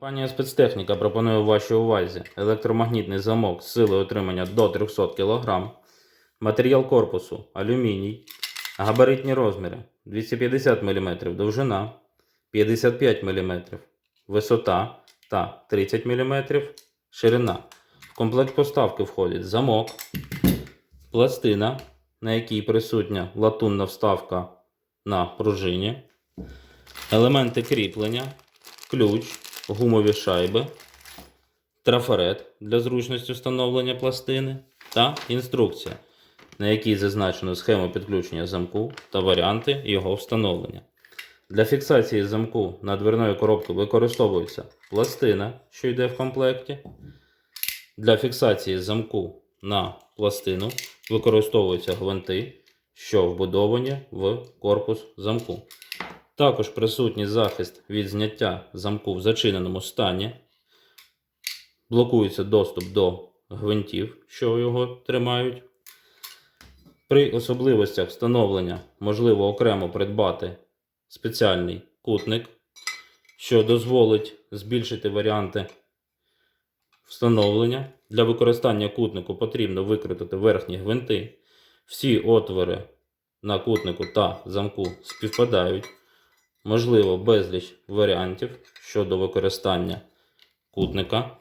Компанія спецтехніка пропонує вашій увазі електромагнітний замок з силою отримання до 300 кг, матеріал корпусу алюміній, габаритні розміри 250 мм довжина, 55 мм висота та 30 мм ширина. В комплект поставки входить замок, пластина, на якій присутня латунна вставка на пружині, елементи кріплення, ключ, гумові шайби, трафарет для зручності встановлення пластини та інструкція, на якій зазначено схему підключення замку та варіанти його встановлення. Для фіксації замку на дверної коробки використовується пластина, що йде в комплекті. Для фіксації замку на пластину використовуються гвинти, що вбудовані в корпус замку. Також присутній захист від зняття замку в зачиненому стані. Блокується доступ до гвинтів, що його тримають. При особливостях встановлення можливо окремо придбати спеціальний кутник, що дозволить збільшити варіанти встановлення. Для використання кутнику потрібно викрутити верхні гвинти. Всі отвори на кутнику та замку співпадають. Можливо, безліч варіантів щодо використання кутника.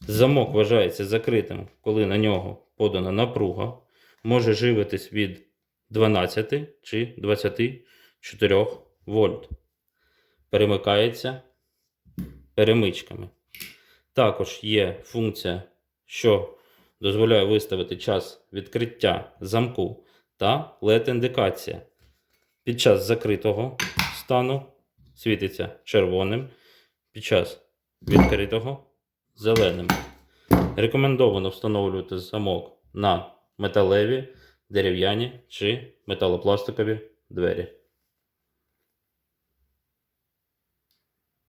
Замок вважається закритим, коли на нього подана напруга. Може живитись від 12 чи 24 вольт. Перемикається перемичками. Також є функція, що дозволяє виставити час відкриття замку та LED-індикація. Під час закритого стану світиться червоним, під час відкритого зеленим. Рекомендовано встановлювати замок на металеві, дерев'яні чи металопластикові двері.